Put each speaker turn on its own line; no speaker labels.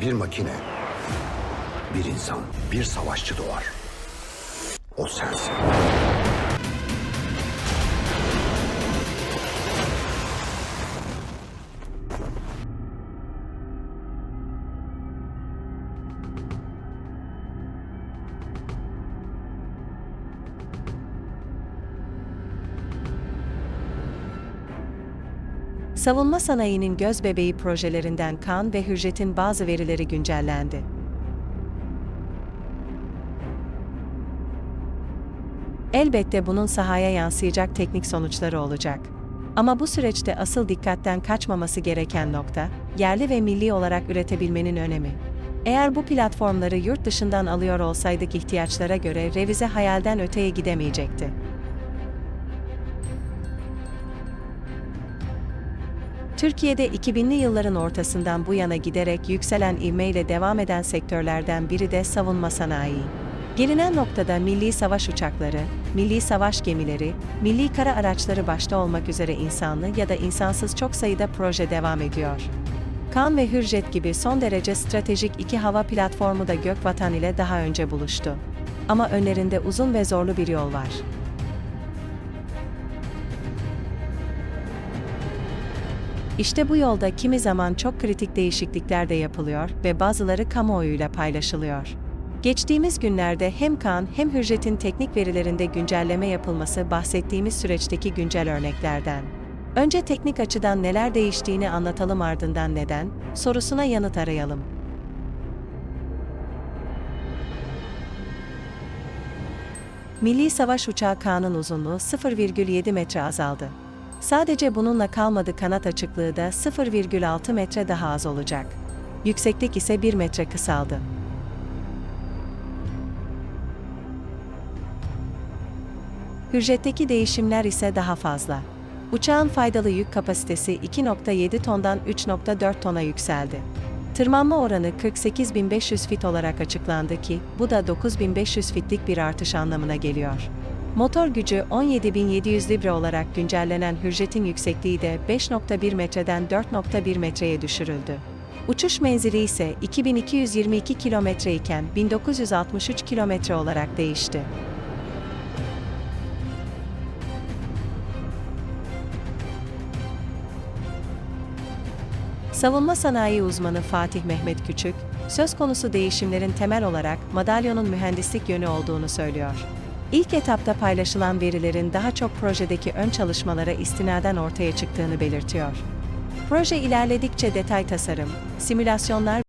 Bir makine, bir insan, bir savaşçı doğar. O sensin.
Savunma sanayinin göz bebeği projelerinden Kaan ve Hürjet'in bazı verileri güncellendi. Elbette bunun sahaya yansıyacak teknik sonuçları olacak. Ama bu süreçte asıl dikkatten kaçmaması gereken nokta, yerli ve milli olarak üretebilmenin önemi. Eğer bu platformları yurt dışından alıyor olsaydık ihtiyaçlara göre revize hayalden öteye gidemeyecekti. Türkiye'de 2000'li yılların ortasından bu yana giderek yükselen ivmeyle devam eden sektörlerden biri de savunma sanayi. Gelinen noktada milli savaş uçakları, milli savaş gemileri, milli kara araçları başta olmak üzere insanlı ya da insansız çok sayıda proje devam ediyor. Kan ve Hürjet gibi son derece stratejik iki hava platformu da Gökvatan ile daha önce buluştu. Ama önlerinde uzun ve zorlu bir yol var. İşte bu yolda kimi zaman çok kritik değişiklikler de yapılıyor ve bazıları kamuoyuyla paylaşılıyor. Geçtiğimiz günlerde hem Kaan hem Hürjet'in teknik verilerinde güncelleme yapılması bahsettiğimiz süreçteki güncel örneklerden. Önce teknik açıdan neler değiştiğini anlatalım ardından neden sorusuna yanıt arayalım. Milli Savaş Uçağı Kaan'ın uzunluğu 0,7 metre azaldı. Sadece bununla kalmadı kanat açıklığı da 0,6 metre daha az olacak. Yükseklik ise 1 metre kısaldı. Hürjet'teki değişimler ise daha fazla. Uçağın faydalı yük kapasitesi 2.7 tondan 3.4 tona yükseldi. Tırmanma oranı 48.500 fit olarak açıklandı ki, bu da 9.500 fitlik bir artış anlamına geliyor. Motor gücü 17.700 libre olarak güncellenen Hürjet'in yüksekliği de 5.1 metreden 4.1 metreye düşürüldü. Uçuş menzili ise 2222 kilometre iken 1963 kilometre olarak değişti. Savunma sanayi uzmanı Fatih Mehmet Küçük, söz konusu değişimlerin temel olarak madalyonun mühendislik yönü olduğunu söylüyor. İlk etapta paylaşılan verilerin daha çok projedeki ön çalışmalara istinaden ortaya çıktığını belirtiyor. Proje ilerledikçe detay tasarım, simülasyonlar